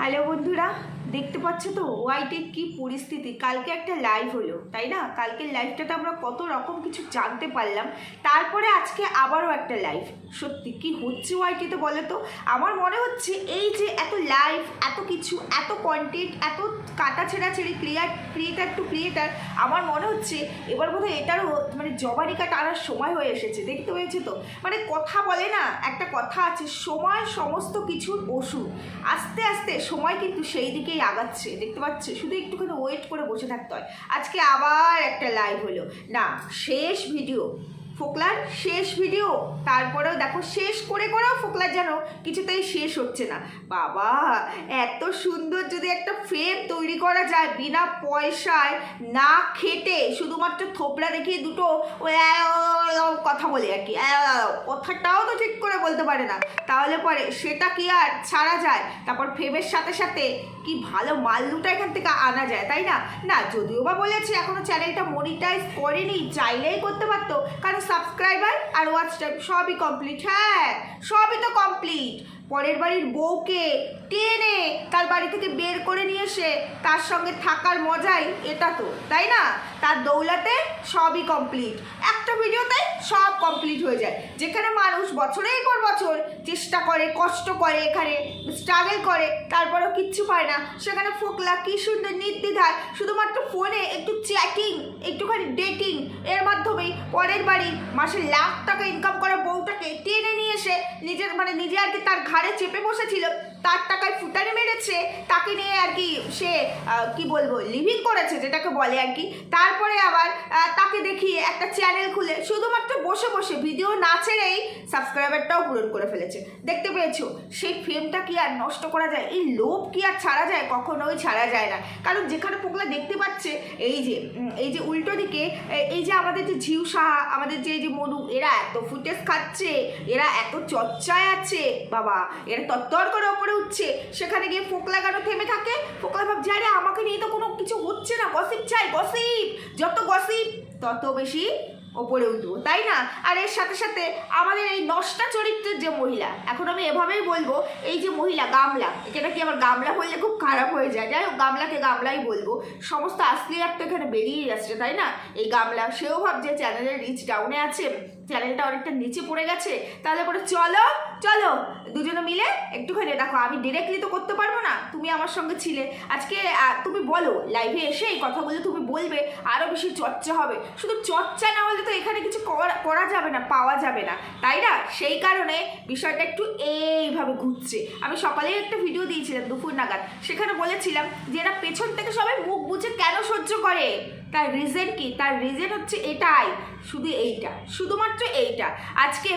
Hello বন্ধুরা দেখতে পাচ্ছ তো? ওয়াইটির কি পরিস্থিতি? কালকে একটা লাইভ হলো, তাই না? কালকের লাইভটাতে আমরা কত রকম কিছু জানতে পারলাম। তারপরে আজকে আবারও একটা লাইভ সত্যি, কি হচ্ছে ওয়াইটিতে বলো তো? আমার মনে হচ্ছে এই যে এত লাইভ এত কিছু, এত কন্টেন্ট এত কাটা ছেঁড়া ছেড়ে ক্রিয়ার ক্রিয়েটার টু ক্রিয়েটার আমার মনে হচ্ছে এবার বোধহয় এটারও মানে জবানিকা টানার সময় হয়ে এসেছে। দেখতে পেয়েছে তো? মানে কথা বলে না, একটা কথা আছে, সময় সমস্ত কিছুর ওষুধ। আস্তে আস্তে, সময় কিন্তু সেই দিকেই আগাচ্ছে দেখতে পাচ্ছে? শুধু একটুখানি ওয়েট করে বসে থাকতে হয়। আজকে আবার একটা লাইভ হলো। না, শেষ ভিডিও ফোকলার শেষ ভিডিও তারপরেও দেখো শেষ করে করেও ফোকলার যেন কিছুতেই শেষ হচ্ছে না। বাবা, এত সুন্দর যদি একটা ফ্রেম তৈরি করা যায় বিনা পয়সায় না খেটে, শুধুমাত্র থোপড়া দেখিয়ে দুটো কথা বলে আর কি। কথাটাও তো ঠিক করে বলতে পারে না। তাহলে পরে সেটা কি আর ছাড়া যায়? তারপর ফ্রেমের সাথে সাথে কি ভালো মাল দুটো এখান থেকে আনা যায়, তাই না? না, যদিও বা বলেছে এখনও চ্যানেলটা মনিটাইজ করেনি, চাইলেই করতে পারতো। কারণ সাবস্ক্রাইবার আর ওয়াচ সবই কমপ্লিট হ্যাঁ সবই তো কমপ্লিট পরের বাড়ির বউকে টেনে তার বাড়ি থেকে বের করে নিয়ে এসে তার সঙ্গে থাকার মজাই এটা তো, তাই না? তার দৌলাতে সবই কমপ্লিট একটা ভিডিওতে সব কমপ্লিট হয়ে যায়। যেখানে মানুষ বছরের পর বছর চেষ্টা করে, কষ্ট করে, এখানে স্ট্রাগল করে, তারপরেও কিচ্ছু পায় না। সেখানে ফোকলা, কি সুন্দর নির্দ্বিধায় শুধুমাত্র ফোনে একটু চ্যাটিং একটুখানি ডেটিং এর মাধ্যমেই পরের বাড়ির মাসে লাখ টাকা ইনকাম করা বউটাকে টেনে নিয়ে এসে নিজের মানে নিজে আর কি তার ঘাড়ে চেপে বসেছিল তার টাকায় ফুটানি মেরেছে তাকে নিয়ে আর কি সে কি বলব লিভিং করেছে, যেটাকে বলে আর কি। তারপরে আবার তাকে দেখিয়ে একটা চ্যানেল খুলে, শুধুমাত্র বসে বসে ভিডিও না ছেড়েই সাবস্ক্রাইবারটাও পূরণ করে ফেলেছে। দেখতে পেয়েছ, সেই ফেমটা কি আর নষ্ট করা যায়? এই লোভ কি আর ছাড়া যায়? কখনোই ছাড়া যায় না। কারণ যেখানে পোকলা দেখতে পাচ্ছে, এই যে এই যে উল্টো দিকে এই যে আমাদের যে ঝিউ সাহা, আমাদের যে, এই যে মনু, এরা এত ফুটেজ খাচ্ছে, এরা এত চর্চায় আছে, বাবা, এরা তত্তর করে ওপরে উঠছে, সেখানে গিয়ে ফোকলা কেন থেমে থাকে? ফোকলা ভাবছে আরে আমাকে নিয়ে তো কোনো কিছু হচ্ছে না। গসিপ চাই গসিপ যত গসিপ তত বেশি ওপরে উঠবো, তাই না? আর এর সাথে সাথে আমাদের এই নষ্টা চরিত্রের যে মহিলা, এখন আমি এভাবেই বলব, এই যে মহিলা, গামলা এটা কি আমার গামলা বললে খুব খারাপ হয়ে যায়? যাই হোক, গামলাকে গামলাই বলব। সমস্ত আসলি আর তো এখানে বেরিয়ে যাচ্ছে তাই না? এই গামলা, সেও ভাবছে চ্যানেলের রিচ ডাউনে আছে চ্যানেলটা অনেকটা নিচে পড়ে গেছে, তাহলে পরে চলো চলো, দুজনে মিলে একটুখানি দেখো, আমি ডিরেক্টলি তো করতে পারব না, তুমি আমার সঙ্গে ছিলে। আজকে তুমি বলো লাইভে এসে এই কথাগুলো তুমি বলবে আরও বেশি চর্চা হবে। শুধু চর্চা না হলে তো এখানে কিছু করা করা যাবে না, পাওয়া যাবে না। তাই না? সেই কারণে বিষয়টা একটু এইভাবে ঘুরছে। আমি সকালেই একটা ভিডিও দিয়েছিলাম দুপুর নাগাদ। সেখানে বলেছিলাম যে, এরা পেছন থেকে সবাই মুখ বুঝে কেন সহ্য করে? তার রিজন কি? তার রিজন হচ্ছে এটাই শুধু এইটা, শুধুমাত্র এইটা। আজকে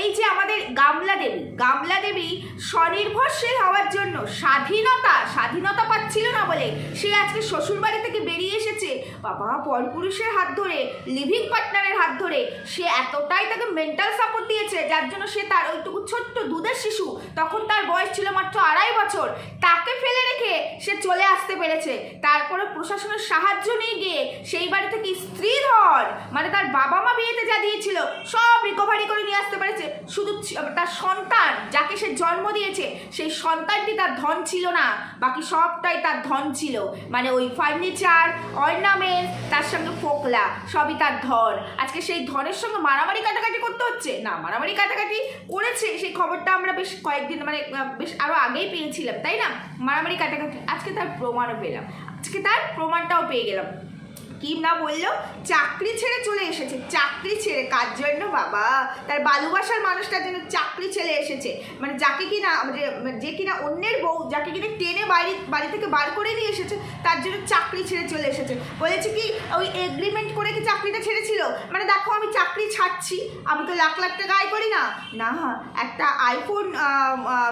এই যে আমাদের গামলা দেবী গামলা দেবী স্বনির্ভরশীল হওয়ার জন্য স্বাধীনতা স্বাধীনতা পাচ্ছিল না বলে সে আজকে শ্বশুরবাড়ি থেকে বেরিয়ে এসেছে। বাবা, পরপুরুষের হাত ধরে লিভিং পার্টনারের হাত ধরে সে এতটাই তাকে মেন্টাল সাপোর্ট দিয়েছে, যার জন্য সে তার ওইটুকু ছোট্ট দুধের শিশু, তখন তার বয়স ছিল মাত্র আড়াই বছর। তাকে ফেলে রেখে সে চলে আসতে পেরেছে। তারপরে প্রশাসনের সাহায্য নিয়ে গিয়ে সেই বাড়ি থেকে স্ত্রী ধর। মানে তার বাবা মা বিয়েতে যা দিয়েছিল, সব রিকভারি করে নিয়ে আসতে পেরেছে। শুধু তার সন্তান, যাকে সে জন্ম দিয়েছে, সেই সন্তানটি তার ধন ছিল না। বাকি সবটাই তার ধন ছিল। মানে ওই ফার্নিচার অর্নামেন্ট তার সঙ্গে ফোকলা, সবই তার ধন। আজকে সেই ধনের সঙ্গে মারামারি কাটাকাটি করতে হচ্ছে? না, মারামারি কাটাকাটি করেছে। সেই খবরটা আমরা বেশ কয়েকদিন মানে বেশ আরও আগেই পেয়েছিলাম, তাই না? মারামারি কাটাকাটি। আজকে তার প্রমাণও পেলাম। আজকে তার প্রমাণটাও পেয়ে গেলাম। কি না বলল চাকরি ছেড়ে চলে এসেছে, চাকরি ছেড়ে। কার জন্য বাবা? তার ভালোবাসার মানুষটার জন্য চাকরি ছেড়ে এসেছে। মানে যাকে কিনা যে- যে কিনা অন্যের বউ, যাকে কিনা টেনে বাড়ি বাড়ি থেকে বার করে নিয়ে এসেছে, তার জন্য চাকরি ছেড়ে চলে এসেছে। বলেছে কি, ওই এগ্রিমেন্ট করে কি চাকরিটা ছেড়েছিল? মানে দেখো আমি চাকরি ছাড়ছি, আমি তো লাখ লাখ টাকা আয় করি না। না, একটা আইফোন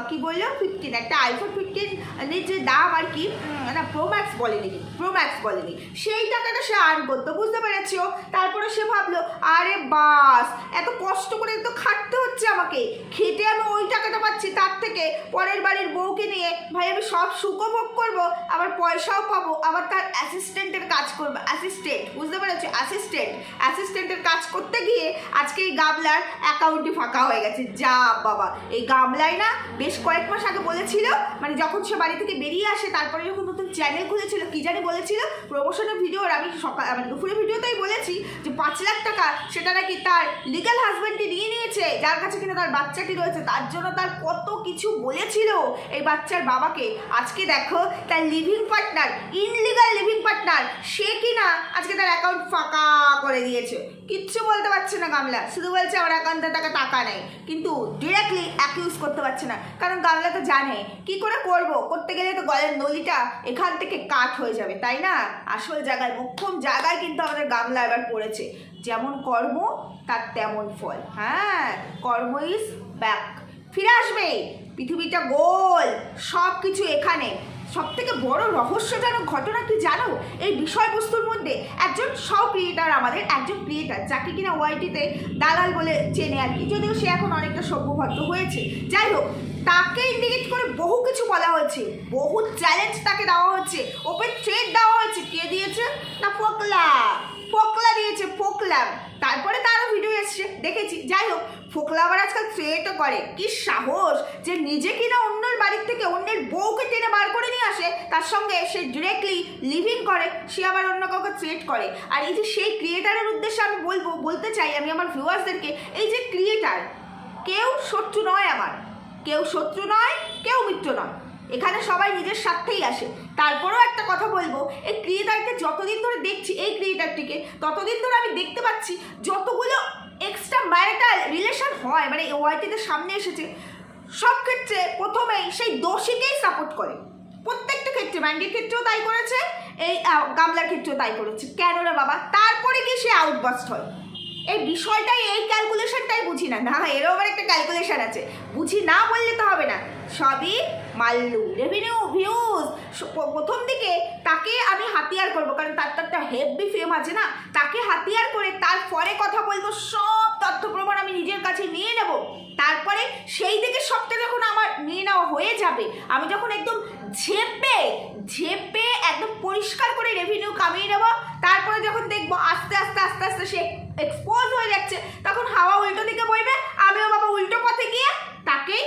কি বলল? ফিফটিন, একটা আইফোন ফিফটিন যে দাম আর কি না প্রো ম্যাক্স বলেনি প্রো ম্যাক্স বলেনি। সেই টাকাটা আর্ন করতো বুঝতে পেরেছ? তারপরে সে ভাবলো, আরে বাস, এত কষ্ট করে তো খাটতে হচ্ছে আমাকে। খেটে আমি ওই টাকাটা পাচ্ছি তার থেকে। পরের বাড়ির বউকে নিয়ে, ভাই, আমি সব সুখভোগ করব, আবার পয়সাও পাবো। আবার তার অ্যাসিস্ট্যান্টের কাজ করব। অ্যাসিস্ট্যান্ট বুঝতে পেরেছ? অ্যাসিস্ট্যান্ট অ্যাসিস্ট্যান্টের কাজ করতে গিয়ে আজকে এই গামলার অ্যাকাউন্টই ফাঁকা হয়ে গেছে। যা বাবা, এই গামলায় না বেশ কয়েক মাস আগে বলেছিল মানে যখন সে বাড়ি থেকে বেরিয়ে আসে, তারপরে যখন নতুন চ্যানেল খুলেছিল, কি জানি বলেছিল প্রমোশনের ভিডিওর আমি সকাল মানে দুপুরের ভিডিওতেই বলেছি যে পাঁচ লাখ টাকা সেটা নাকি তার লিগাল হাজব্যান্ডটি নিয়ে নিয়েছে, যার কাছে কিনা তার বাচ্চাটি রয়েছে, তার জন্য তার কত কিছু বলেছিল এই বাচ্চার বাবাকে। আজকে দেখো, তার living partner illegal living partner সে কিনা আজকে তার অ্যাকাউন্ট ফাঁকা করে দিয়েছে। কিচ্ছু বলতে পারছে না গামলা, শুধু বলছে আমার অ্যাকাউন্টে টাকা টাকা নেই। কিন্তু ডিরেক্টলি অ্যাকিউজ করতে পারছে না, কারণ গামলা তো জানে, কি করে করব? করতে গেলে তো গলের নলিটা এখান থেকে কাট হয়ে যাবে, তাই না? আসল জায়গায় মোক্ষম জায়গায় কিন্তু আমাদের গামলা এবার পড়েছে। যেমন কর্ম, তার তেমন ফল। হ্যাঁ কর্ম ইজ ব্যাক ফিরে আসবে। পৃথিবীটা গোল। সব কিছু এখানে। সব থেকে বড় রহস্যজনক ঘটনা কি জানো? এই বিষয়বস্তুর মধ্যে একজন সব ক্রিয়েটার আমাদের, একজন ক্রিয়েটার যাকে কিনা ওয়াইটিতে দালাল বলে চেনে আর কি। যদিও সে এখন অনেকটা সভ্যভদ্র হয়েছে। যাই হোক, তাকে ইন্ডিকেট করে বহু কিছু বলা হয়েছে বহু চ্যালেঞ্জ তাকে দেওয়া হচ্ছে। ওপেন ট্রেড দেওয়া হয়েছে কে দিয়েছে না ফোকলা ফোকলা ফোকলাম তারপরে তারও ভিডিও এসছে, দেখেছি। যাই হোক, ফোকলা আবার আজকাল থ্রেটও করে। কি সাহস যে নিজে কিনা অন্যের বাড়ির থেকে অন্যের বউকে টেনে বার করে নিয়ে আসে, তার সঙ্গে সে ডিরেক্টলি লিভিং করে, সে আবার অন্য কাউকে থ্রেট করে। আর এই যে সেই ক্রিয়েটারের উদ্দেশ্যে আমি বলব, বলতে চাই আমি আমার ভিউয়ার্সদেরকে এই যে ক্রিয়েটার কেউ শত্রু নয় আমার। কেউ শত্রু নয়, কেউ মিত্র নয়। এখানে সবাই নিজের স্বার্থেই আসে। তারপরেও একটা কথা বলব, এই ক্রিয়েটারকে যতদিন ধরে দেখছি, এই ক্রিয়েটারটিকে ততদিন ধরে আমি দেখতে পাচ্ছি যতগুলো এক্সট্রা ম্যারিটাল রিলেশন হয় মানে ওয়াইটিতে সামনে এসেছে, সব ক্ষেত্রে প্রথমেই সেই দোষীকেই সাপোর্ট করে। প্রত্যেকটা ক্ষেত্রে ম্যান্ডির ক্ষেত্রেও তাই করেছে, এই গামলার ক্ষেত্রেও তাই করেছে। কেন রে বাবা? তারপরে গিয়ে সে আউটবাস্ট হয়। এই বিষয়টাই, এই ক্যালকুলেশনটাই বুঝি না। না, এরও আবার একটা ক্যালকুলেশন আছে। বুঝি না বললে তো হবে না। সবই মাল্লু। রেভিনিউ ভিউজ প্রথম দিকে তাকে আমি হাতিয়ার করব, কারণ তার তো একটা হেভি ফেম আছে না? তাকে হাতিয়ার করে তারপরে কথা বলব, সব তথ্য প্রমাণ আমি নিজের কাছে নিয়ে নেব। তারপরে সেই দিকে সবটা যখন আমার নিয়ে নেওয়া হয়ে যাবে, আমি যখন একদম ঝেপে ঝেপে একদম পরিষ্কার করে রেভিনিউ কামিয়ে নেব, তারপরে যখন দেখব আস্তে আস্তে আস্তে আস্তে সে এক্সপোজ হয়ে যাচ্ছে। তখন হাওয়া উল্টো দিকে বইবে, আমিও বাবা উল্টো পথে গিয়ে তাকেই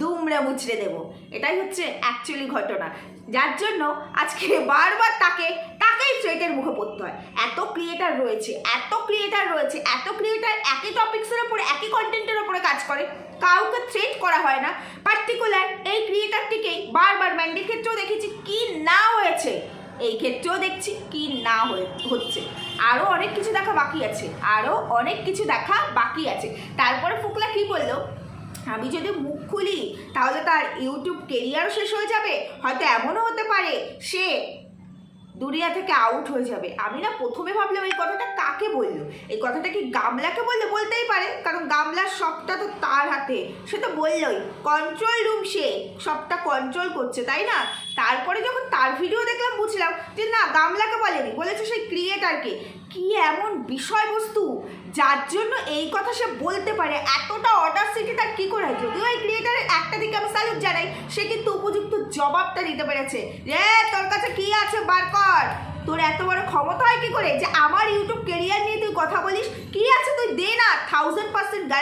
দুমড়ে মুচড়ে দেবো। এটাই হচ্ছে অ্যাকচুয়ালি ঘটনা। যার জন্য আজকে বারবার তাকে, তাকেই থ্রেটের মুখে পড়তে হয়। এত ক্রিয়েটার রয়েছে, এত ক্রিয়েটার রয়েছে, এত ক্রিয়েটার একই টপিক্সের ওপরে একই কন্টেন্টের ওপরে কাজ করে। কাউকে থ্রেট করা হয় না। পার্টিকুলার এই ক্রিয়েটারটিকেই বারবার ম্যান্ডির ক্ষেত্রেও দেখেছি কি না এই ক্ষেত্রেও দেখছি কি না হচ্ছে। আরও অনেক কিছু দেখা বাকি আছে আরও অনেক কিছু দেখা বাকি আছে। তারপরে ফুকলা কি বলল? আমি যদি মুখ খুলি, তাহলে তার ইউটিউব কেরিয়ারও শেষ হয়ে যাবে, হয়তো এমনও হতে পারে, সে দুনিয়া থেকে আউট হয়ে যাবে। আমি না প্রথমে ভাবলাম এই কথাটা কাকে বলল? এই কথাটা কি গামলাকে বললে? বলতেই পারে, কারণ গামলার সবটা তো তার হাতে। সে তো বললোই কন্ট্রোল রুম সে, সবটা কন্ট্রোল করছে, তাই না? তারপরে যখন তার ভিডিও দেখলাম, বুঝলাম যে না, গামলাকে বলেনি, বলেছে সেই ক্রিয়েটারকে কি এমন বিষয়বস্তু যার জন্য এই কথা সে বলতে পারে? এতটা অর্ডার সিটি তার কী করে হয়? যদিও এই ক্রিয়েটারের একটা দিকে আমি স্যালুট জানাই, সে কিন্তু উপযুক্ত জবাবটা দিতে পেরেছে। রে, তোর কাছে কি আছে, বার কর? তোর এত বড় ক্ষমতা হয় কি করে? যে আমার ইউটিউব কেরিয়ার নিয়ে তুই কথা বলিস? কি আছে? তুই দে না।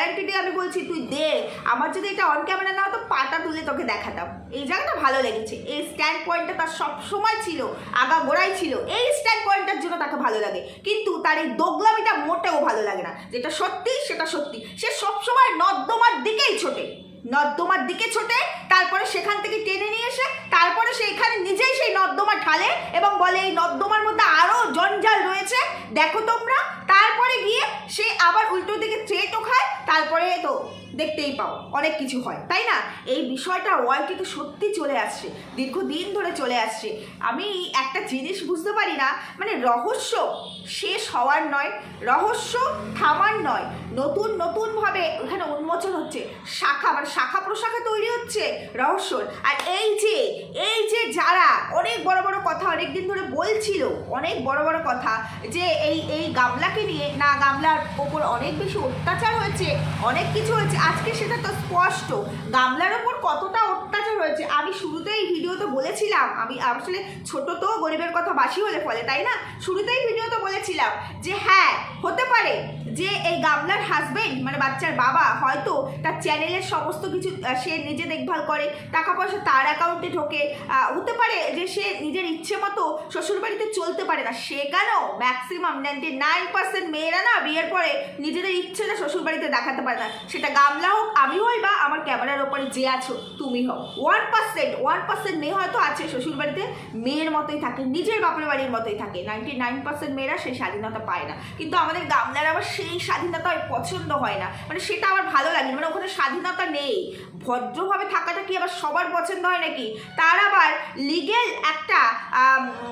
গ্যারান্টি দিয়ে আমি বলছি, তুই দে আমার যদি এটা অন ক্যামেরা না হতো, পাতা তুলে তোকে দেখাতাম। এই জায়গাটা ভালো লেগেছে। এই স্ট্যান্ড পয়েন্টটা তার সব সময় ছিল আগা গোড়াই ছিল। এই স্ট্যান্ড পয়েন্টটার জন্য তাকে ভালো লাগে। কিন্তু তার এই দোগলামিটা মোটেও ভালো লাগে না। যেটা সত্যি, সেটা সত্যি। সে সবসময় নর্দমার দিকেই ছোটে। নর্দমার দিকে ছোটে, তারপরে সেখান থেকে টেনে নিয়ে এসে, তারপরে সে এখানে নিজেই সেই নর্দমা ঠালে এবং বলে, এই নর্দমার মধ্যে আরও জঞ্জাল রয়েছে, দেখো তোমরা। তারপরে গিয়ে সে আবার উল্টো দিকে চেটও খায় তারপরে তো দেখতেই পাও, অনেক কিছু হয়। তাই না? এই বিষয়টা ওয়ার্ল্ডটিতে সত্যি চলে আসছে, দীর্ঘদিন ধরে চলে আসছে। আমি একটা জিনিস বুঝতে পারি না মানে রহস্য শেষ হওয়ার নয়, রহস্য থামার নয়। নতুন, নতুনভাবে ওখানে উন্মোচন হচ্ছে, শাখা মানে শাখা প্রশাখা তৈরি হচ্ছে রহস্য আর এই যে, এই বড় বড় কথা অনেক দিন ধরে বলছিল, অনেক বড় বড় কথা যে এই এই গামলাকে নিয়ে, না, গামলার ওপর অনেক বেশি অত্যাচার হয়েছে, অনেক কিছু হয়েছে, আজকে সেটা তো স্পষ্ট। গামলার ওপর কতটা অত্যাচার হয়েছে, আমি শুরুতেই ভিডিওতে বলেছিলাম, আমি আসলে ছোট তো, গরিবের কথা বাসি হলে ফলে, তাই না? শুরুতেই ভিডিওতে বলেছিলাম যে হ্যাঁ হতে পারে যে এই গামলার হাজবেন্ড মানে বাচ্চার বাবা, হয়তো তার চ্যানেলের সমস্ত কিছু সে নিজে দেখভাল করে টাকা পয়সা তার অ্যাকাউন্টে ঢোকে হতে পারে যে সে নিজের ইচ্ছে মতো শ্বশুরবাড়িতে চলতে পারে না। সে কেন ম্যাক্সিমাম নাইনটি নাইন পার্সেন্ট মেয়েরা না বিয়ের পরে নিজেদের ইচ্ছেটা শ্বশুরবাড়িতে দেখাতে পারে না? সেটা গামলা হোক, আমি হই বা আমার ক্যামেরার ওপরে যে আছো, তুমি হও। ওয়ান পার্সেন্ট ওয়ান পার্সেন্ট মেয়ে হয়তো আছে শ্বশুরবাড়িতে, মেয়ের মতোই থাকে, নিজের বাপের বাড়ির মতোই থাকে। নাইনটি নাইন পার্সেন্ট মেয়েরা সেই স্বাধীনতা পায় না। কিন্তু আমাদের গামলার আবার সেই স্বাধীনতা পছন্দ হয় না। মানে সেটা আমার ভালো লাগে মানে ওখানে স্বাধীনতা নেই। ভদ্রভাবে থাকাটা কি আবার সবার পছন্দ হয় নাকি? তার আবার লিগেল একটা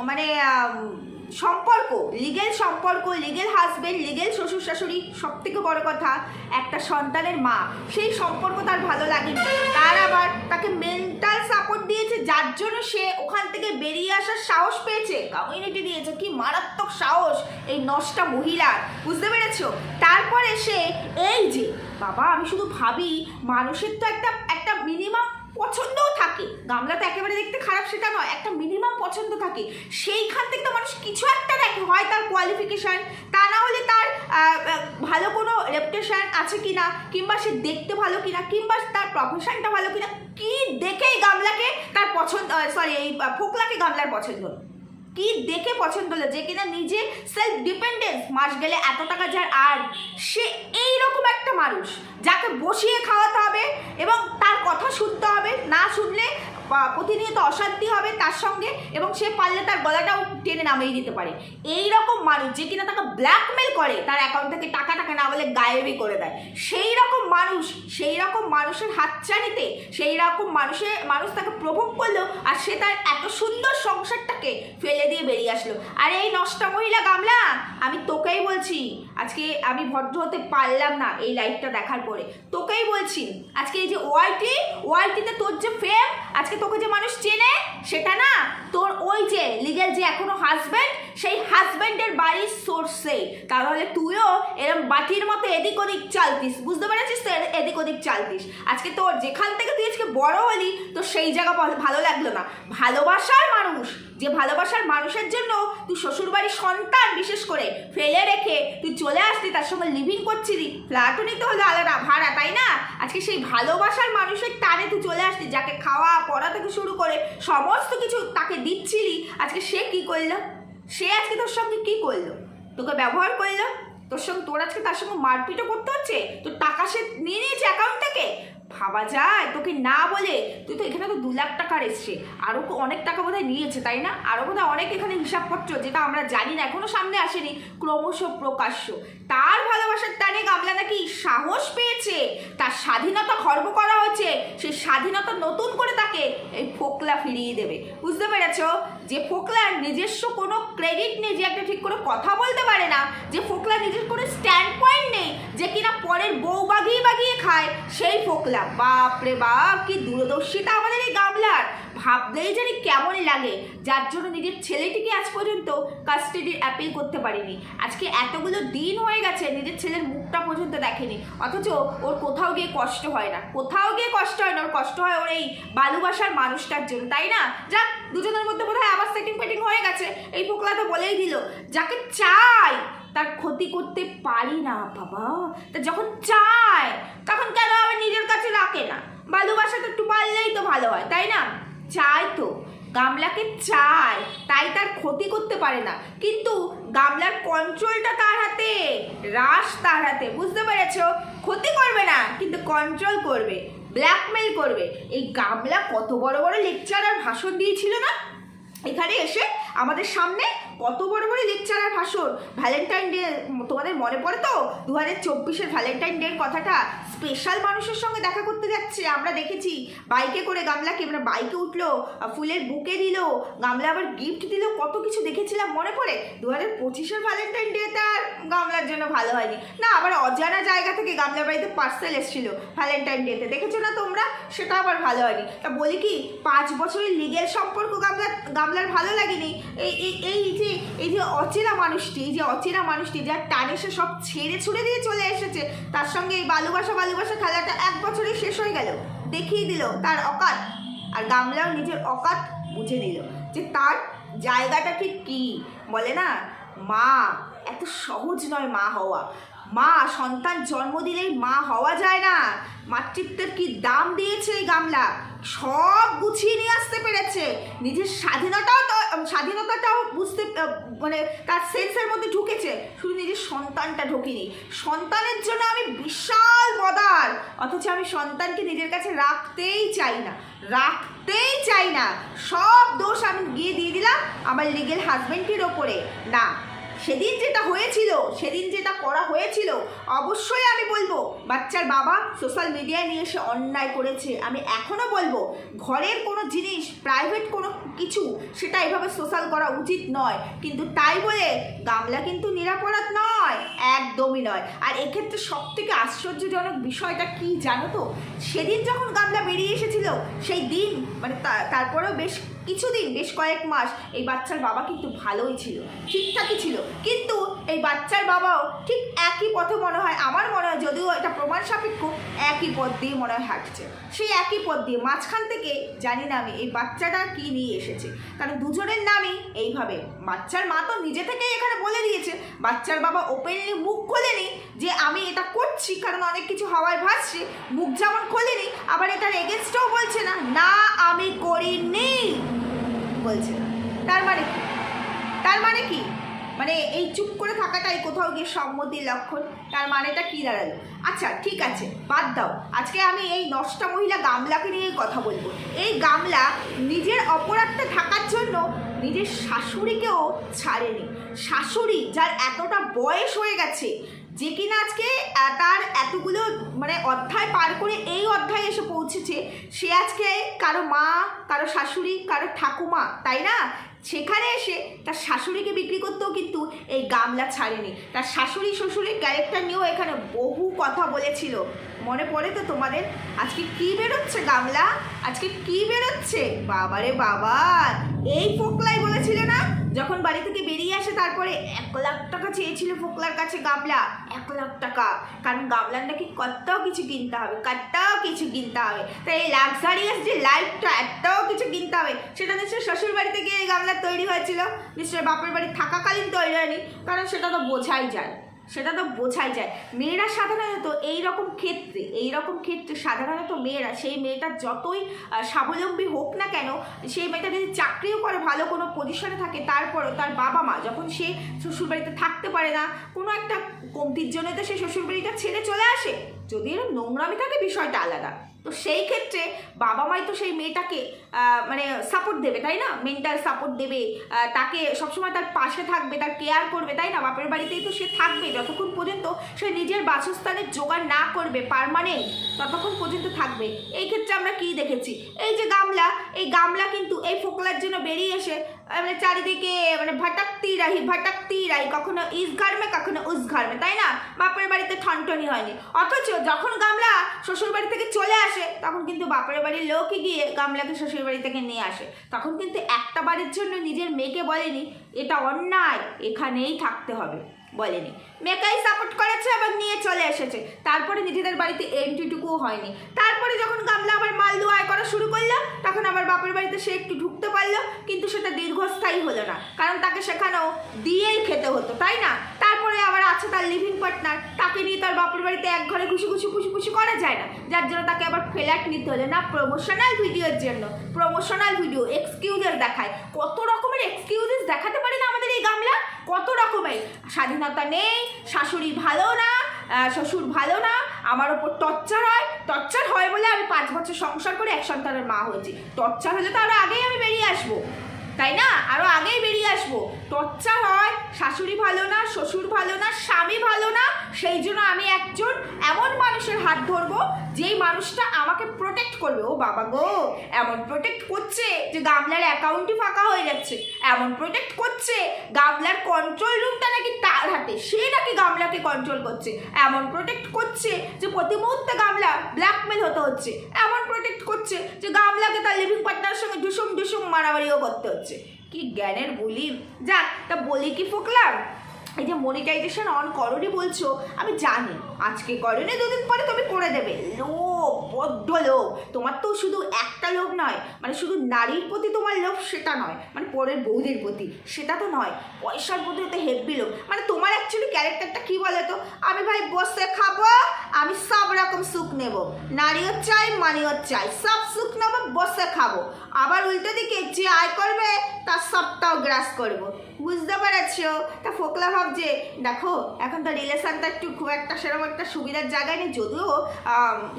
মানে সম্পর্ক। লিগেল সম্পর্ক লিগেল হাজবেন্ড লিগেল শ্বশুর শাশুড়ি সব থেকে বড় কথা, একটা সন্তানের মা। সেই সম্পর্ক তার ভালো লাগেনি। তার আবার তাকে মেন্টাল দিয়েছে, যার জন্য সে ওখান থেকে বেরিয়ে আসার সাহস পেয়েছে। কমিউনিটি দিয়েছে, কি মারাত্মক সাহস এই নষ্টা মহিলার, বুঝতে পেরেছ? তারপরে সে, এই যে, বাবা, আমি শুধু ভাবি, মানুষের তো একটা একটা মিনিমাম পছন্দও থাকে। গামলা তো একেবারে দেখতে খারাপ, সেটা নয়, একটা মিনিমাম পছন্দ থাকে। সেইখান থেকে তো মানুষ কিছু একটা দেখে, হয় তার কোয়ালিফিকেশান তা না হলে তার ভালো কোনো রেপুটেশন আছে কিনা, কিংবা সে দেখতে ভালো কিনা, কিংবা তার প্রফেশনটা ভালো কিনা, কি দেখেই গামলাকে তার পছন্দ সরি এই ফোকলাকে গামলার পছন্দ? কি দেখে পছন্দ হলো যে কিনা নিজে সেলফ ডিপেন্ডেন্স মাস গেলে এত টাকা যার আর, সে এই রকম একটা মানুষ যাকে বসিয়ে খাওয়াতে হবে এবং তার কথা শুনতে হবে, না শুনলে প্রতিনিয়ত অশান্তি হবে তার সঙ্গে এবং সে পারলে তার গলাটাও টেনে নামিয়ে দিতে পারে। এই রকম মানুষ যে কিনা তাকে ব্ল্যাকমেল করে, তার অ্যাকাউন্ট থেকে টাকা টাকা না বলে গায়েবই করে দেয়। সেই রকম মানুষ সেই রকম মানুষের হাতছানিতে সেই রকম মানুষের মানুষ তাকে প্রভোগ করল আর সে তার এত সুন্দর সংসারটাকে ফেলে দিয়ে বেরিয়ে আসলো। আর এই নষ্টা মহিলা গামলা, আমি তোকেই বলছি, আজকে আমি ভদ্র হতে পারলাম না এই লাইফটা দেখার পরে। তোকেই বলছি, আজকে এই যে ওয়াইটি ওয়াইটিতে তোর যে ফেম আজকে তোকে যে মানুষ চেনে, সেটা না। তোর ওই যে লিগেল যে এখনও হাজব্যান্ড সেই হাজব্যান্ডের বাড়ির সোর্সে তাহলে তুইও এরম বাটির মতো এদিক ওদিক চালতিস। বুঝতে পেরেছিস তো? এদিক ওদিক চালতিস। আজকে তোর যেখান থেকে তুই আজকে বড় হলি, তো সেই জায়গা ভালো লাগল না। ভালোবাসার মানুষ, যে ভালোবাসার মানুষের জন্য তুই শ্বশুরবাড়ির সন্তান বিশেষ করে ফেলে রেখে তুই চলে আসলি, তার সঙ্গে লিভিং করছিলি ফ্ল্যাটও নিতে হলো আলাদা ভাড়া, তাই না? আজকে সেই ভালোবাসার মানুষের টানে তুই চলে আসলি, যাকে খাওয়া, পড়া থেকে শুরু করে সমস্ত কিছু তাকে দিচ্ছিলি, আজকে সে কি করল? সে আজকে তোর সঙ্গে কি করল? তোকে ব্যবহার করল? তোর সঙ্গে, তোর আজকে তার সঙ্গে মারপিটও করতে হচ্ছে? তোর টাকা সে নিয়ে নিয়েছে অ্যাকাউন্ট থেকে? ভাবা যায়, তোকে না বলে তুই তো এখানে তো দু লাখ টাকার এসছে। আরও অনেক টাকা বোধহয় নিয়েছে, তাই না? আরও বোধহয় অনেক এখানে হিসাবপত্র, যেটা আমরা জানি না, এখনও সামনে আসেনি, ক্রমশ প্রকাশ্য। তার ভালোবাসার টানে গামলা নাকি সাহস পেয়েছে? তার স্বাধীনতা খর্ব করা হচ্ছে? সেই স্বাধীনতা নতুন করে ফোকলা ফিরিয়ে দেবে। বুঝতে পেরেছ? যে ফোকলার নিজস্ব কোনো ক্রেডিট নেই, যে একটা ঠিক করে কথা বলতে পারে না, যে ফোকলা নিজের কোনো স্ট্যান্ড পয়েন্ট নেই, যে কিনা পরের বউ বাগিয়ে বাগিয়ে খায়, সেই ফোকলা। বাপরে বাপ, কি দূরদর্শিতা আমাদের এই গামলার। ভাবলেই জানি কেমন লাগে। যার জন্য নিজের ছেলেটিকে আজ পর্যন্ত কাস্টাডির অ্যাপিল করতে পারিনি। আজকে এতগুলো দিন হয়ে গেছে নিজের ছেলের মুখটা পর্যন্ত দেখেনি। অথচ ওর কোথাও গিয়ে কষ্ট হয় না। কোথাও গিয়ে কষ্ট হয় না, ওর কষ্ট হয় ওর এই ভালোবাসার মানুষটার জন্য, তাই না? যাক, দুজনের মধ্যে বোধ হয় আবার সেটিং ফেটিং হয়ে গেছে। এই ফোকলা তো বলেই দিল, যাকে চাই, তার ক্ষতি করতে পারি না, বাবা। তা যখন চায়, তখন কেন আবার নিজের কাছে রাখে না? ভালোবাসা তো একটু পারলেই তো ভালো হয়, তাই না? চায় তো। গামলাকে চায়, তাই তার ক্ষতি করতে পারে না। কিন্তু গামলার কন্ট্রোলটা তার হাতে রাস তার হাতে, বুঝতে পেরেছ? ক্ষতি করবে না, কিন্তু কন্ট্রোল করবে ব্ল্যাকমেল করবে। এই গামলা কত বড় বড় লেকচার আর ভাষণ দিয়েছিল না? এখানে এসে আমাদের সামনে কত বড় বড় লেকচার আর ভাষণ? ভ্যালেন্টাইন ডে তোমাদের মনে পড়ে তো? দু হাজার চব্বিশের ভ্যালেন্টাইন ডের কথাটা স্পেশাল মানুষের সঙ্গে দেখা করতে যাচ্ছে, আমরা দেখেছি। বাইকে করে গামলাকে মানে বাইকে উঠল ফুলের বুকে দিল, গামলা আবার গিফট দিল, কত কিছু দেখেছিলাম, মনে পড়ে? দু হাজার পঁচিশের ভ্যালেন্টাইন ডেতে আর গামলার জন্য ভালো হয়নি। না, আবার অজানা জায়গা থেকে গামলা বাড়িতে পার্সেল এসেছিল ভ্যালেন্টাইন ডেতে দেখেছ না তোমরা? সেটা আবার ভালো হয়নি। তা বলি কি, পাঁচ বছরের লিগেল সম্পর্ক গামলা গামলার ভালো লাগেনি? এই এই এই যে এই যে অচেনা মানুষটি, এই যে অচেনা মানুষটি যার টানে সে সব ছেড়ে ছুড়ে দিয়ে চলে এসেছে, তার সঙ্গে এই বালুবাসা বালুবাসা খেলাটা এক বছরেই শেষ হয়ে গেল। দেখিয়ে দিল তার অকাত, আর গামলাও নিজের অকাত বুঝে নিল যে তার জায়গাটা ঠিক কী? বলে না, মা, এত সহজ নয় মা হওয়া। মা, সন্তান জন্ম দিলেই মা হওয়া যায় না। মাতৃত্বের কি দাম দিয়েছে এই গামলা? সব গুছিয়ে নিয়ে আসতে পেরেছে। নিজের স্বাধীনতাও তো, স্বাধীনতাটাও বুঝতে মানে তার সেন্সের মধ্যে ঢুকেছে। শুধু নিজের সন্তানটা ঢুকিনি। সন্তানের জন্য আমি বিশাল বদার অথচ আমি সন্তানকে নিজের কাছে রাখতেই চাই না। রাখতেই চাই না। সব দোষ আমি গিয়ে দিয়ে দিলাম আমার লিগেল হাজবেন্ডের ওপরে। না সেদিন যেটা হয়েছিল, সেদিন যেটা করা হয়েছিল, অবশ্যই আমি বলব, বাচ্চার বাবা সোশ্যাল মিডিয়ায় নিয়ে এসে অন্যায় করেছে। আমি এখনও বলব, ঘরের কোনো জিনিস প্রাইভেট কোনো কিছু, সেটা এভাবে সোশ্যাল করা উচিত নয়। কিন্তু তাই বলে গামলা কিন্তু নিরাপরাধ নয়, একদমই নয়। আর এক্ষেত্রে সব থেকে আশ্চর্যজনক বিষয়টা কি জানো তো? সেদিন যখন গামলা বেরিয়ে এসেছিল, সেই দিন মানে তারপরেও বেশ কিছুদিন, বেশ কয়েক মাস এই বাচ্চার বাবা কিন্তু ভালোই ছিল, ঠিকঠাকই ছিল। কিন্তু এই বাচ্চার বাবাও ঠিক একই পথে মনে হয়, আমার মনে হয় যদিও এটা প্রমাণ সাপেক্ষ, একই পথ দিয়ে মনে হয় হাঁটছে। সেই একই পথ দিয়ে মাঝখান থেকে জানি না আমি এই বাচ্চাটা কি নিয়ে এসেছে। কারণ দুজনের নামই এইভাবে। বাচ্চার মা তো নিজে থেকেই এখানে বলে দিয়েছে, বাচ্চার বাবা ওপেনলি মুখ খোলেনি যে আমি এটা করছি, কারণ অনেক কিছু হাওয়ায় ভাসছে, মুখ যেমন খোলেনি, আবার এটার এগেনস্টও বলছে না না, আমি করিনি। বলছে। না তার মানে কি? তার মানে কি? মানে এই চুপ করে থাকাটাই কোথাও গিয়ে সম্মতির লক্ষণ? তার মানেটা কি দাঁড়াল? আচ্ছা ঠিক আছে, বাদ দাও। আজকে আমি এই নষ্টা মহিলা গামলাকে নিয়ে কথা বলব। এই গামলা নিজের অপরাধটা থাকার জন্য নিজের শাশুড়িকেও ছাড়েনি। শাশুড়ি যার এতটা বয়স হয়ে গেছে যে কিনা আজকে তার এতগুলো মানে অধ্যায় পার করে এই অধ্যায়ে এসে পৌঁছেছে, সে আজকে কারও মা, কারও শাশুড়ি, কারও ঠাকুমা, তাই না? সেখানে এসে তার শাশুড়িকে বিক্রি করতেও কিন্তু এই গামলা ছাড়েনি। তার শাশুড়ি, শ্বশুরের ক্যারেক্টার নিয়েও এখানে বহু কথা বলেছিল। মনে পড়ে তো তোমাদের? আজকে কি বেরোচ্ছে গামলা? আজকে কি বেরোচ্ছে? বাবারে বাবা! এই ফোকলাই বলেছিল না? যখন বাড়ি থেকে বেরিয়ে আসে তারপরে এক লাখ টাকা চেয়েছিল ফোকলার কাছে গামলা। এক লাখ টাকা। কারণ গামলার নাকি কতও কিছু কিনতে হবে কতও কিছু কিনতে হবে। তাই এই লাক্সারিয়াস যে লাইফটা এতও কিছু কিনতে হবে, সেটা নিশ্চয়ই শ্বশুর বাড়িতে গিয়ে এই গামলা তৈরি হয়েছিল। নিশ্চয়ই বাপের বাড়ি থাকাকালীন তৈরি হয়নি, কারণ সেটা তো বোঝাই যায়। সেটা তো বোঝাই যায়। মেয়েরা সাধারণত এই রকম ক্ষেত্রে এই রকম ক্ষেত্রে সাধারণত মেয়েরা, সেই মেয়েটা যতই স্বাবলম্বী হোক না কেন, সেই মেয়েটা যদি চাকরিও করে ভালো কোনো পজিশনে থাকে, তারপরও তার বাবা মা যখন সে শ্বশুরবাড়িতে থাকতে পারে না, কোনো একটা কমতির জন্য তো সে শ্বশুরবাড়িটা ছেড়ে চলে আসে। যদি এরকম নোংরামি থাকে, বিষয়টা আলাদা। তো সেই ক্ষেত্রে বাবা মাই তো সেই মেয়েটাকে মানে সাপোর্ট দেবে, তাই না? মেন্টাল সাপোর্ট দেবে তাকে সবসময় তার পাশে থাকবে, তার কেয়ার করবে, তাই না? বাপের বাড়িতেই তো সে থাকবে, যতক্ষণ পর্যন্ত সে নিজের বাসস্থানের জোগাড় না করবে পারমানেন্ট ততক্ষণ পর্যন্ত থাকবে। এই ক্ষেত্রে আমরা কি দেখেছি? এই যে গামলা, এই গামলা কিন্তু এই ফোকলার জন্য বেরিয়ে এসে মানে চারিদিকে মানে ভটাকতি রাহি ভটাকতি রাহি, কখনো ইস ঘরমে, কখনো উস ঘরমে, তাই না? বাপের বাড়িতে ঠনটনি হয়নি। অথচ যখন গামলা শ্বশুর বাড়ি থেকে চলে আসে, তখন কিন্তু বাপের বাড়ির লোকই গিয়ে গামলাকে শ্বশুর বাড়ি থেকে নিয়ে আসে। তখন কিন্তু একটা বাড়ির জন্য নিজের মেয়েকে বলেনি, এটা অন্যায়, এখানেই থাকতে হবে। বলেনি। মেয়েকাই সাপোর্ট করেছে আবার নিয়ে চলে এসেছে। তারপরে নিজেদের বাড়িতে এন্ট্রিটুকুও হয়নি। তারপরে যখন গামলা আবার মালদু আয় করা শুরু করল, তখন আবার বাপের বাড়িতে সে একটু ঢুকতে পারল, কিন্তু সেটা দীর্ঘস্থায়ী হলো না। কারণ তাকে সেখানেও দিয়েই খেতে হতো, তাই না? তারপরে আবার আছে তার লিভিং পার্টনার তাকে নিয়ে তার বাপের বাড়িতে এক ঘরে খুশি খুশি খুশি খুশি করা যায় না। যার জন্য তাকে আবার ফ্ল্যাট নিতে হলো। না প্রমোশনাল ভিডিওর জন্য প্রমোশনাল ভিডিও এক্সকিউজেস দেখায়। কত রকমের এক্সকিউজেস দেখাতে পারে না আমাদের এই গামলা? কত রকমের? স্বাধীনতা নেই শাশুড়ি ভালো না শ্বশুর ভালো না, আমার ওপর টর্চার হয়। টর্চার হয় বলে আমি পাঁচ বছর সংসার করে এক সন্তানের মা হয়েছি। টর্চার হলে তো আরও আগেই আমি বেরিয়ে আসব, তাই না? আরও আগেই বেরিয়ে আসব। টর্চার হয় শাশুড়ি ভালো না, শ্বশুর ভালো না, স্বামী ভালো না, সেই জন্য আমি একজন এমন মানুষের হাত ধরবো যেই মানুষটা আমাকে প্রোটেক্ট করবে, ও বাবা গো, এমন প্রোটেক্ট করছে যে গামলার অ্যাকাউন্টই ফাঁকা হয়ে যাচ্ছে। এমন প্রোটেক্ট করছে গামলার কন্ট্রোল রুমটা নাকি তার হাতে, সে নাকি গামলাকে কন্ট্রোল করছে। এমন প্রোটেক্ট করছে যে প্রতি মুহূর্তে গামলা ব্ল্যাকমেল হতে হচ্ছে। এমন প্রোটেক্ট করছে যে গামলাকে তার লিভিং পার্টনারের সঙ্গে ডুসুম ডুসুম মারামারিও করতে হচ্ছে। কি জ্ঞানের বলি? যাক, তা বলি কি ফোকলাম এই যে মনিটাইজেশন অন করনি বলছো, আমি জানি। আজকে করনি, দুদিন পরে তুমি করে দেবে। লোভ, বড্ড লোভ। তোমার তো শুধু একটা লোভ নয় মানে শুধু নারীর প্রতি তোমার লোভ সেটা নয় মানে পরের বৌদির প্রতি সেটা তো নয়। পয়সার প্রতি হেভি লোভ। মানে তোমার অ্যাকচুয়ালি ক্যারেক্টারটা কী বলে তো আমি ভাই বসে খাব আমি সব রকম সুখ নেব। নারীও চাই, মানিও চাই। সব সুখ নেব, বসে খাব। আবার উল্টো দিকে যে আয় করবে, তার সবটাও গ্রাস করব। বুঝতে পেরেছ? তা ফোকলা ভাবছে দেখো, এখন তো রিলেশনটা একটু খুব একটা সেরকম একটা সুবিধার জায়গায় নেই। যদিও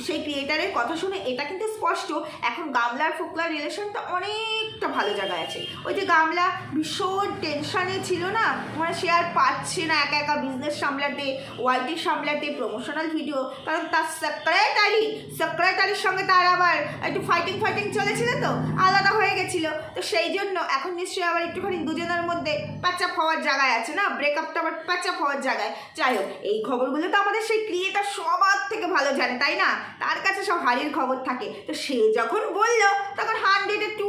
সেই ক্রিয়েটারের কথা শুনে এটা কিন্তু স্পষ্ট। এখন গামলার ফোকলার রিলেশনটা অনেকটা ভালো জায়গায় আছে। ওই যে গামলা ভীষণ টেনশানে ছিল না? মানে সে আর পাচ্ছে না একা একা বিজনেস সামলাতে ওয়াইটি সামলাতে প্রমোশনাল ভিডিও কারণ তার সেক্রেটারি সেক্রেটারির সঙ্গে তার আবার একটু ফাইটিং ফাইটিং চলেছিল তো? আলাদা হয়ে গেছিল। তো সেই জন্য এখন নিশ্চয়ই আবার একটুখানি দুজনের মধ্যে প্যাচাপ হওয়ার জায়গায় আছে না? ব্রেকআপটা আবার প্যাচাপ হওয়ার জায়গায়। যাই হোক, এই খবরগুলো তো আমাদের সেই ক্রিয়েটার সবার থেকে ভালো জানে, তাই না? তার কাছে সব হারির খবর থাকে। তো সে যখন বলল, তখন হান্ড্রেডে টু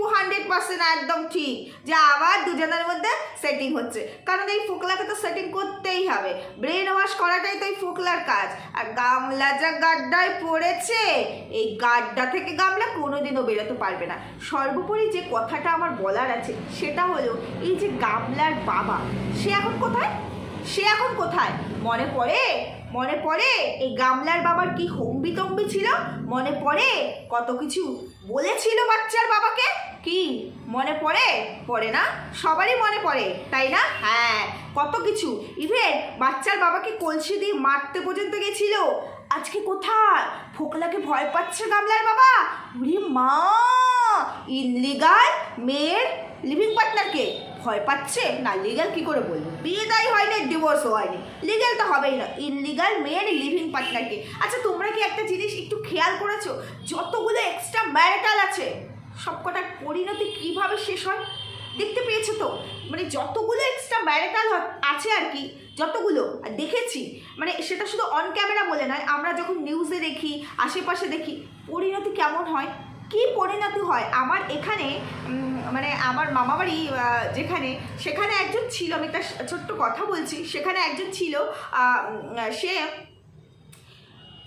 হান্ড্রেড পার্সেন্ট একদম ঠিক, যে আবার দুজনের মধ্যে সেটিং হচ্ছে। কারণ এই ফোকলাকে তো সেটিং করতেই হবে। ব্রেন ওয়াশ করাটাই তো এই ফোকলার কাজ। আর গামলা যা গাড্ডায় পড়েছে, এই গাড্ডা থেকে গামলা কোনোদিনও বেরোতে পারবে না। সর্বোপরি যে কথাটা আমার বলার আছে, সেটা হলো এই যে গামলার বাবা, সে এখন কোথায়? সে এখন কোথায়? মনে পড়ে? মনে পড়ে? এই গামলার বাবার কি হম্বি তম্বি ছিল? মনে পড়ে? কত কিছু বলেছিল বাচ্চার বাবাকে? কি? মনে পড়ে? পড়ে না? সবারই মনে পড়ে, তাই না? হ্যাঁ কত কিছু। ইভেন বাচ্চার বাবাকে কলসি দিয়ে মারতে পর্যন্ত গেছিল? আজকে কোথায়? ফোকলাকে ভয় পাচ্ছে গামলার বাবা? উরে মা! ইনলিগাল মেয়ের লিভিং পার্টনারকে ভয় পাচ্ছে? না লিগাল কি করে বলব? বিয়ে দায়ী হয়নি ডিভোর্সও হয়নি। লিগাল তো হবেই না। ইনলিগাল মেয়ের লিভিং পার্টনারকে আচ্ছা তোমরা কি একটা জিনিস একটু খেয়াল করেছ? যতগুলো এক্সট্রা ম্যারিটাল আছে সবকটার পরিণতি কীভাবে শেষ হয়? দেখতে পেয়েছ তো? মানে যতগুলো এক্সট্রা ম্যারিটাল আছে আর কি, যতগুলো দেখেছি। মানে সেটা শুধু অন ক্যামেরা বলে নয়, আমরা যখন নিউজে দেখি, আশেপাশে দেখি, পরিণতি কেমন হয়? কি পরিণতি হয়? আমার এখানে মানে আমার মামাবাড়ি যেখানে, সেখানে একজন ছিল, আমি একটা ছোট্ট কথা বলছি, সেখানে একজন ছিল সে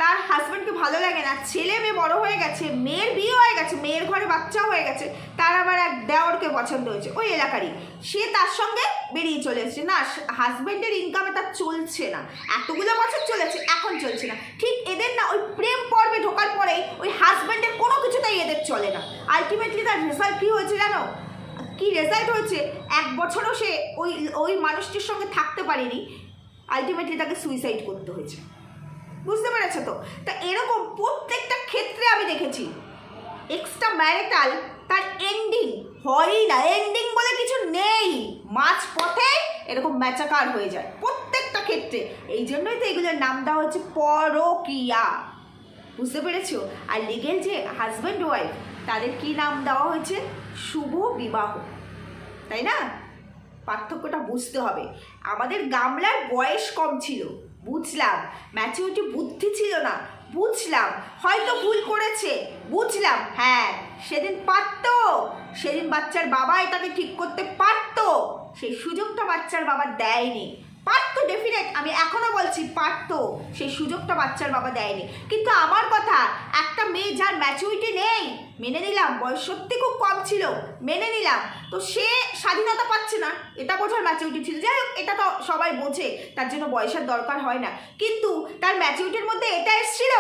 তার হাজব্যান্ডকে ভালো লাগে না। ছেলে মেয়ে বড় হয়ে গেছে, মেয়ের বিয়ে হয়ে গেছে, মেয়ের ঘরে বাচ্চা হয়ে গেছে, তার আবার এক দেওরকে পছন্দ হয়েছে, ওই এলাকারই। সে তার সঙ্গে বেরিয়ে চলে এসেছে। না হাজব্যান্ডের ইনকামে তার চলছে না। এতগুলো বছর চলেছে, এখন চলছে না। ঠিক এদের না ওই প্রেম পর্বে ঢোকার পরেই ওই হাজব্যান্ডের কোনো কিছুতেই এদের চলে না। আলটিমেটলি তার রেজাল্ট কী হয়েছে জানো? কি রেজাল্ট হয়েছে? এক বছরও সে ওই ওই মানুষটির সঙ্গে থাকতে পারেনি। আলটিমেটলি তাকে সুইসাইড করতে হয়েছে। বুঝতে পেরেছ তো? তা এরকম প্রত্যেকটা ক্ষেত্রে আমি দেখেছি। এক্সট্রা ম্যারিটাল তার এন্ডিং হয়ই না। এন্ডিং বলে কিছু নেই। মাঝ পথে এরকম ম্যাচাকার হয়ে যায় প্রত্যেকটা ক্ষেত্রে। এই জন্যই তো এগুলোর নাম দেওয়া হচ্ছে পরকিয়া বুঝতে পেরেছ? আর লিগেল যে হাজব্যান্ড ওয়াইফ তাদের কি নাম দেওয়া হয়েছে? শুভ বিবাহ। তাই না? পার্থক্যটা বুঝতে হবে। আমাদের গামলার বয়স কম ছিল। বুঝলাম। ম্যাচিউরিটি বুদ্ধি ছিল না। বুঝলাম। হয়তো ভুল করেছে। বুঝলাম। হ্যাঁ সেদিন পারত। সেদিন বাচ্চার বাবা এটাকে ঠিক করতে পারত। সেই সুযোগটা বাচ্চার বাবা দেয়নি। পারতো ডেফিনেট আমি এখনও বলছি পারতো সেই সুযোগটা বাচ্চার বাবা দেয়নি। কিন্তু আমার কথা, একটা মেয়ে যার ম্যাচুরিটি নেই, মেনে নিলাম, বয়স সত্যি খুব কম ছিল, মেনে নিলাম। তো সে স্বাধীনতা পাচ্ছে না, এটা বোঝার ম্যাচুরিটি ছিল। যাই হোক, এটা তো সবাই বোঝে, তার জন্য বয়সের দরকার হয় না। কিন্তু তার ম্যাচুরিটির মধ্যে এটা এসেছিল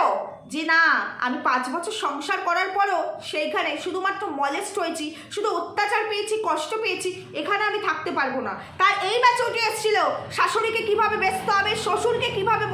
যে না, আমি পাঁচ বছর সংসার করার পরও সেইখানে শুধুমাত্র মলেস্ট হয়েছি, শুধু অত্যাচার পেয়েছি, কষ্ট পেয়েছি, এখানে আমি থাকতে পারব না। তার এই ম্যাচুরিটি এসেছিল, শাশুড়িকে কীভাবে বেচতে হবে, শ্বশুরকে কীভাবে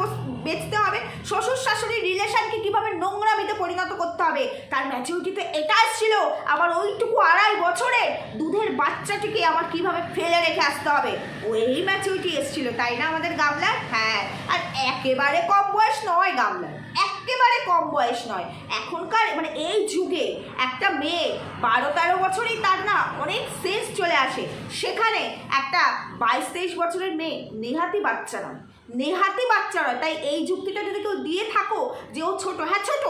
বেচতে হবে, শ্বশুর শাশুড়ির রিলেশনকে কীভাবে নোংরামিতে পরিণত করতে হবে, তার ম্যাচুরিটিতে এটা এসেছিল, আবার ওইটুকু আড়াই বছরে দুধের বাচ্চাটিকে আমার কীভাবে ফেলে রেখে আসতে হবে ও ওই ম্যাচুরিটি এসেছিল, তাই না আমাদের গামলার? হ্যাঁ আর একেবারে কম বয়স নয় গামলার। একেবারে কম বয়স নয়। এখনকার মানে এই যুগে একটা মেয়ে বারো তেরো বছরেই তার না অনেক সেন্স চলে আসে। সেখানে একটা বাইশ তেইশ বছরের মেয়ে নেহাতি বাচ্চা নয়। নেহাতি বাচ্চা নয় তাই এই যুক্তিটা যদি কেউ দিয়ে থাকো যে ও ছোট হ্যাঁ ছোট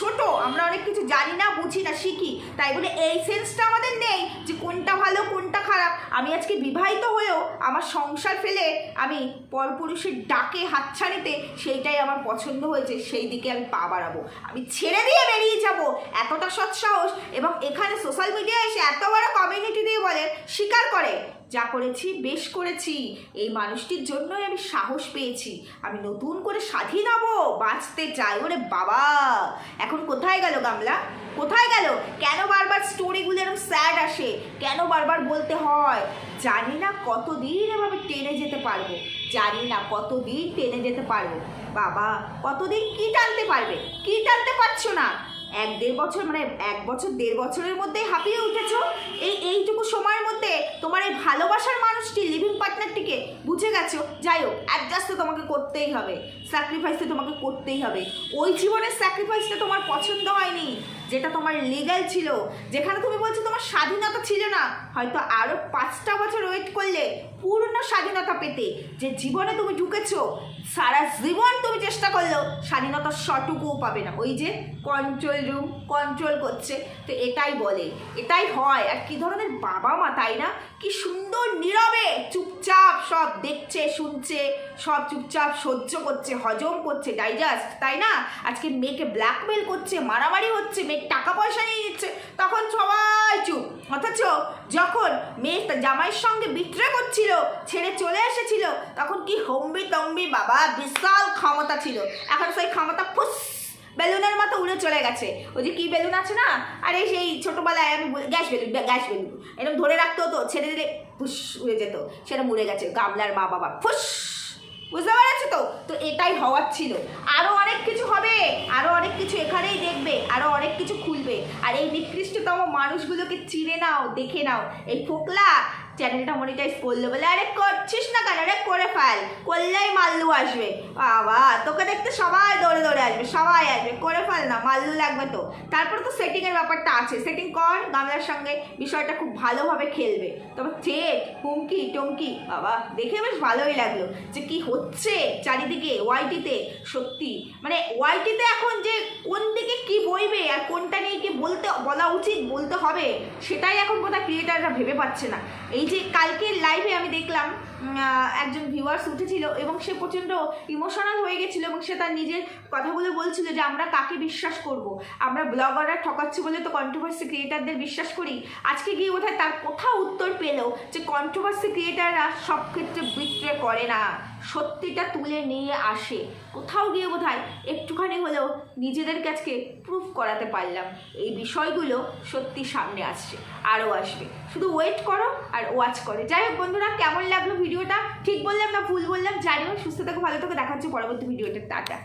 ছোট, আমরা অনেক কিছু জানি না, বুঝি না, শিখি, তাই বলে এই সেন্সটা আমাদের নেই যে কোনটা ভালো, কোনটা খারাপ। আমি আজকে বিবাহিত হয়েও আমার সংসার ফেলে আমি পরপুরুষের ডাকে হাতছানিতে সেইটাই আমার পছন্দ হয়েছে, সেই দিকে আমি পা বাড়াবো। আমি ছেড়ে দিয়ে বেরিয়ে যাব, এতটা সৎসাহস, এবং এখানে সোশ্যাল মিডিয়ায় এসে এত বড় কমিউনিটি দিয়ে বলে স্বীকার করে। যা করেছি, বেশ করেছি। এই মানুষটির জন্যই আমি সাহস পেয়েছি। আমি নতুন করে স্বাধীন হব, বাঁচতে চাই। ওরে বাবা! এখন কোথায় গেল গামলা? কোথায় গেল? কেন বারবার স্টোরিগুলো এরকম স্যাড আসে? কেন বারবার বলতে হয়? জানি না কতদিন এভাবে টেনে যেতে পারব। জানি না কতদিন টেনে যেতে পারব। বাবা, কতদিন কি টানতে পারবে? কি টানতে পারছ না? এক দেড় বছর মানে এক বছর, দেড় বছরের মধ্যেই হাঁপিয়ে উঠেছো? এই, এইটুকু সময়ের মধ্যে তোমার এই ভালোবাসার মানুষটি লিভিং পার্টনারটিকে বুঝে গেছো? যাই হোক অ্যাডজাস্ট তো তোমাকে করতেই হবে। স্যাক্রিফাইস তো তোমাকে করতেই হবে। ওই জীবনের স্যাক্রিফাইসটা তোমার পছন্দ হয়নি, যেটা তোমার লিগ্যাল ছিল, যেখানে তুমি বলছো তোমার স্বাধীনতা ছিল না, হয়তো আরও পাঁচটা বছর ওয়েট করলে পূর্ণ স্বাধীনতা পেতে। যে জীবনে তুমি ঢুকেছো, সারা জীবন তুমি চেষ্টা করলেও স্বাধীনতার সটুকুও পাবে না। ওই যে কন্ট্রোল রুম কন্ট্রোল করছে, তো এটাই বলে। এটাই হয়। আর কি ধরনের বাবা মা, তাই না? কি সুন্দর নীরবে চুপচাপ সব দেখছে, শুনছে, সব চুপচাপ সহ্য করছে হজম করছে ডাইজাস্ট তাই না? আজকে মেয়েকে ব্ল্যাকমেল করছে, মারামারি হচ্ছে, মেয়ের টাকা পয়সা নিয়ে নিচ্ছে, তখন সবাই চুপ। অথচ যখন মেয়ে জামাইয়ের সঙ্গে বিট্রে করছিল, ছেড়ে চলে এসেছিল, তখন কি হম্বি তম্বি, বাবা, বিশাল ক্ষমতা ছিল। এখন সেই ক্ষমতা ফুস, বেলুনের মতো উড়ে চলে গেছে। ওই যে কি বেলুন আছে না? আরে সেই ছোটোবেলায় আমি গ্যাস বেলুন গ্যাস বেলুন। এরকম ধরে রাখতো তো, ছেড়ে দিলে ফুস, উড়ে যেত। সেটা উড়ে গেছে, গামলার মা বাবা ফুস। বুঝতে পারছ তো? তো এটাই হওয়ার ছিল। আরও অনেক কিছু হবে আরও অনেক কিছু এখানেই দেখবে আরও অনেক কিছু খুলবে। আর এই নিকৃষ্টতম মানুষগুলোকে চিনে নাও, দেখে নাও। এই ফোকলা চ্যানেলটা মনিটাইজ করল বলে, আরে করছিস না কেন আরে করে ফেল। করলেই মাল্লু আসবে। বাবা, তোকে দেখতে সবাই দৌড়ে দৌড়ে আসবে, সবাই আসবে। করে ফেল না, মাল্লু লাগবে তো। তারপর তো সেটিংয়ের ব্যাপারটা আছে। সেটিং কর, গামলার সঙ্গে বিষয়টা খুব ভালোভাবে খেলবে। তবে থ্রেট হুমকি, টমকি, বাবা, দেখে বেশ ভালোই লাগল যে কি হচ্ছে চারিদিকে ওয়াইটিতে সত্যি মানে ওয়াইটিতে এখন যে কোন দিকে কি বইবে আর কোনটা নিয়ে কি বলতে, বলা উচিত, বলতে হবে, সেটাই এখন বোধহয় ক্রিয়েটাররা ভেবে পাচ্ছে না। এই যে কালকের লাইভে আমি দেখলাম একজন ভিউয়ার্স উঠেছিল এবং সে প্রচণ্ড ইমোশনাল হয়ে গেছিল এবং সে তার নিজের কথাগুলো বলছিল যে আমরা কাকে বিশ্বাস করব? আমরা ব্লগাররা ঠকাচ্ছি বলে তো কন্ট্রোভার্সি ক্রিয়েটারদের বিশ্বাস করি। আজকে গিয়ে বোধহয় তার কোথাও উত্তর পেল যে কন্ট্রোভার্সি ক্রিয়েটাররা সব ক্ষেত্রে বিক্রয় করে না। সত্যিটা তুলে নিয়ে আসে। কোথাও গিয়ে বোধহয় একটুখানি হলেও নিজেদের কাছকে প্রুফ করাতে পারলাম। এই বিষয়গুলো সত্যি সামনে আসছে, আরও আসবে। শুধু ওয়েট করো আর ওয়াচ করে। যাই হোক বন্ধুরা, কেমন লাগল ভিডিওটা? ঠিক বললাম না ভুল বললাম, জানিও। সুস্থ থাকো, ভালো থাকো। দেখাচ্ছি পরবর্তী ভিডিওটা টাটা।